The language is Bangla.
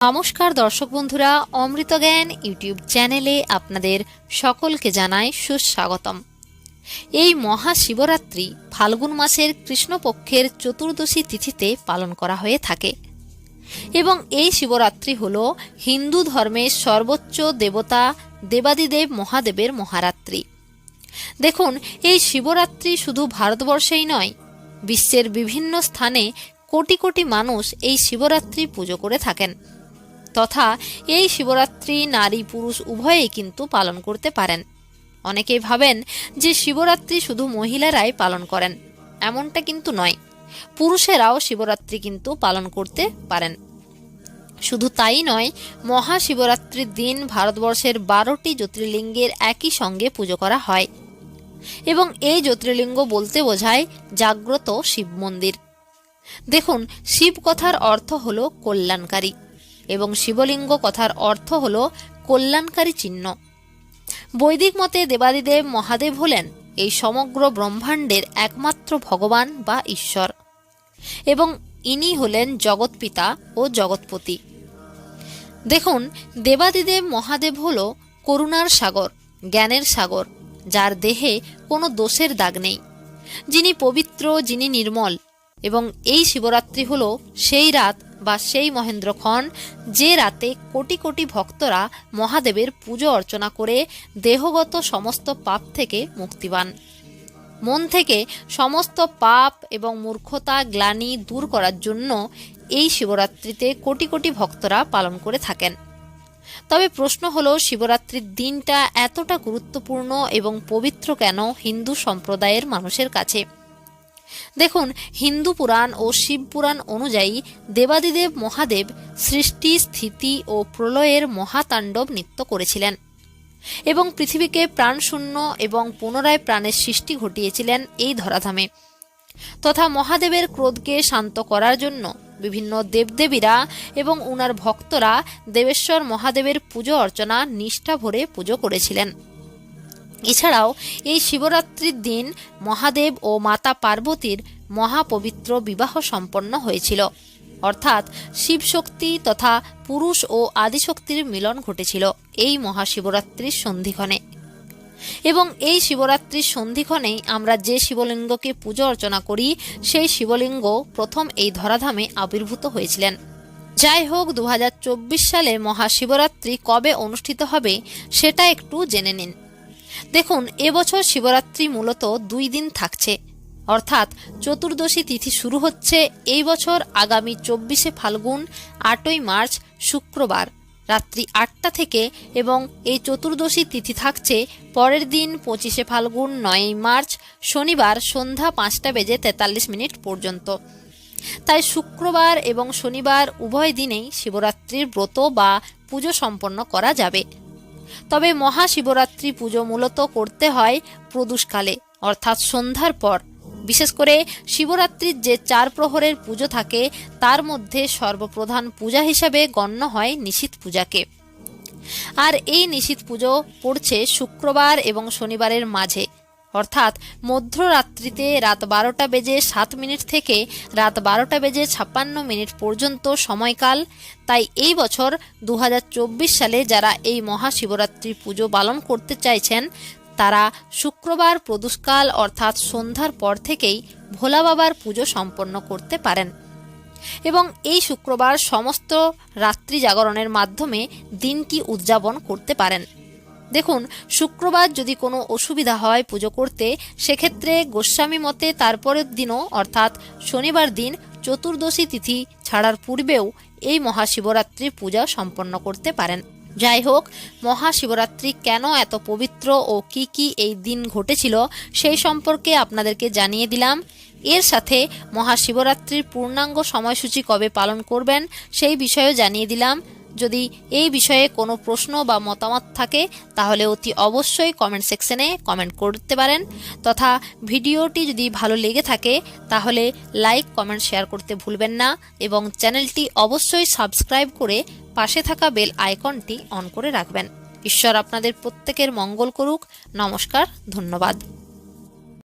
নমস্কার, দর্শক বন্ধুরা, অমৃত জ্ঞান ইউটিউব চ্যানেলে আপনাদের সকলকে জানাই সুস্বাগতম। এই মহাশিবরাত্রি ফাল্গুন মাসের কৃষ্ণপক্ষের চতুর্দশী তিথিতে পালন করা হয়ে থাকে এবং এই শিবরাত্রি হল হিন্দু ধর্মের সর্বোচ্চ দেবতা দেবাদিদেব মহাদেবের মহারাত্রি। দেখুন, এই শিবরাত্রি শুধু ভারতবর্ষেই নয়, বিশ্বের বিভিন্ন স্থানে কোটি কোটি মানুষ এই শিবরাত্রি পুজো করে থাকেন। তথা এই শিবরাত্রি নারী পুরুষ উভয়েই কিন্তু পালন করতে পারেন। অনেকেই ভাবেন যে শিবরাত্রি শুধু মহিলারাই পালন করেন, এমনটা কিন্তু নয়। পুরুষেরাও শিবরাত্রি কিন্তু পালন করতে পারেন। শুধু তাই নয়, মহাশিবরাত্রির দিন ভারতবর্ষের বারোটি জ্যোতির্লিঙ্গের একই সঙ্গে পুজো করা হয়। এবং এই জ্যোতির্লিঙ্গ বলতে বোঝায় জাগ্রত শিব মন্দির। দেখুন শিব কথার অর্থ হল কল্যাণকারী। এবং শিবলিঙ্গ কথার অর্থ হল কল্যাণকারী চিহ্ন। বৈদিক মতে দেবাদিদেব মহাদেব হলেন এই সমগ্র ব্রহ্মাণ্ডের একমাত্র ভগবান বা ঈশ্বর এবং ইনি হলেন জগৎপিতা ও জগৎপতি। দেখুন, দেবাদিদেব মহাদেব হল করুণার সাগর, জ্ঞানের সাগর, যার দেহে কোনো দোষের দাগ নেই। যিনি পবিত্র, যিনি নির্মল এবং এই শিবরাত্রি হল সেই রাত বা সেই মহেন্দ্রক্ষণ যে রাতে কোটি কোটি ভক্তরা মহাদেবের পুজো অর্চনা করে দেহগত সমস্ত পাপ থেকে মুক্তি পান মন থেকে সমস্ত পাপ এবং মূর্খতা, গ্লানি দূর করার জন্য এই শিবরাত্রিতে কোটি কোটি ভক্তরা পালন করে থাকেন। তবে প্রশ্ন হলো, শিবরাত্রির দিনটা এতটা গুরুত্বপূর্ণ এবং পবিত্র কেন হিন্দু সম্প্রদায়ের মানুষের কাছে? দেখুন, হিন্দু পুরাণ ও শিব পুরাণ অনুযায়ী দেবাদিদেব মহাদেব সৃষ্টি, স্থিতি ও প্রলয়ের মহাতাণ্ডব নৃত্য করেছিলেন এবং পৃথিবীকে প্রাণশূন্য এবং পুনরায় প্রাণের সৃষ্টি ঘটিয়েছিলেন এই ধরাধামে তথা মহাদেবের ক্রোধকে শান্ত করার জন্য বিভিন্ন দেবদেবীরা এবং উনার ভক্তরা দেবেশ্বর মহাদেবের পুজো অর্চনা নিষ্ঠা ভরে পুজো করেছিলেন। এছাড়াও এই শিবরাত্রির দিন মহাদেব ও মাতা পার্বতীর মহাপবিত্র বিবাহ সম্পন্ন হয়েছিল। অর্থাৎ শিবশক্তি তথা পুরুষ ও আদিশক্তির মিলন ঘটেছিল এই মহাশিবরাত্রির সন্ধিক্ষণে। এবং এই শিবরাত্রির সন্ধিক্ষণেই আমরা যে শিবলিঙ্গকে পুজো অর্চনা করি, সেই শিবলিঙ্গ প্রথম এই ধরাধামে আবির্ভূত হয়েছিলেন। যাই হোক দু হাজার চব্বিশ সালে মহাশিবরাত্রি কবে অনুষ্ঠিত হবে, সেটা একটু জেনে নিন। দেখুন, এবছর শিবরাত্রি মূলত দুই দিন থাকছে। অর্থাৎ চতুর্দশী তিথি শুরু হচ্ছে এই বছর আগামী চব্বিশে ফাল্গুন, আটই মার্চ, শুক্রবার রাত্রি আটটা থেকে এবং এই চতুর্দশী তিথি থাকছে পরের দিন পঁচিশে ফাল্গুন, নয়ই মার্চ, শনিবার সন্ধ্যা পাঁচটা বেজে তেতাল্লিশ মিনিট পর্যন্ত। তাই শুক্রবার এবং শনিবার উভয় দিনেই শিবরাত্রির ব্রত বা পুজো সম্পন্ন করা যাবে। তবে মহাশিবরাত্রি পুজো মূলত করতে হয় প্রদুষকালে, অর্থাৎ সন্ধ্যার পর। বিশেষ করে শিবরাত্রির যে চার প্রহরের পুজো থাকে, তার মধ্যে সর্বপ্রধান পূজা হিসাবে গণ্য হয় নিশীত পূজাকে। আর এই নিশীত পুজো পড়ছে শুক্রবার এবং শনিবারের মাঝে। অর্থাৎ মধ্যরাত্রিতে রাত বারোটা বেজে সাত মিনিট থেকে রাত বারোটা বেজে ছাপ্পান্ন মিনিট পর্যন্ত সময়কাল। তাই এই বছর দু হাজার চব্বিশ সালে যারা এই মহাশিবরাত্রি পুজো পালন করতে চাইছেন, তারা শুক্রবার প্রদোষকাল অর্থাৎ সন্ধ্যার পর থেকেই ভোলা বাবার পুজো সম্পন্ন করতে পারেন। এবং এই শুক্রবার সমস্ত রাত্রি জাগরণের মাধ্যমে দিনটি উদযাপন করতে পারেন। দেখুন, শুক্রবার যদি কোনো অসুবিধা হয় পুজো করতে, সেক্ষেত্রে গোস্বামী মতে তারপরের দিনও, অর্থাৎ শনিবার দিন চতুর্দশী তিথি ছাড়ার পূর্বেও এই মহাশিবরাত্রির পূজা সম্পন্ন করতে পারেন। যাই হোক, মহাশিবরাত্রি কেন এত পবিত্র ও কি কি এই দিন ঘটেছিল সেই সম্পর্কে আপনাদেরকে জানিয়ে দিলাম। এর সাথে মহাশিবরাত্রির পূর্ণাঙ্গ সময়সূচি কবে পালন করবেন সেই বিষয়েও জানিয়ে দিলাম। যদি এই বিষয়ে কোনো প্রশ্ন বা মতামত থাকে, তাহলে অতি অবশ্যই কমেন্ট সেকশনে কমেন্ট করতে পারেন। তথা ভিডিওটি যদি ভালো লেগে থাকে, তাহলে লাইক কমেন্ট শেয়ার করতে ভুলবেন না এবং চ্যানেলটি অবশ্যই সাবস্ক্রাইব করে পাশে থাকা বেল আইকনটি অন করে রাখবেন। ঈশ্বর আপনাদের প্রত্যেকের মঙ্গল করুক। নমস্কার, ধন্যবাদ।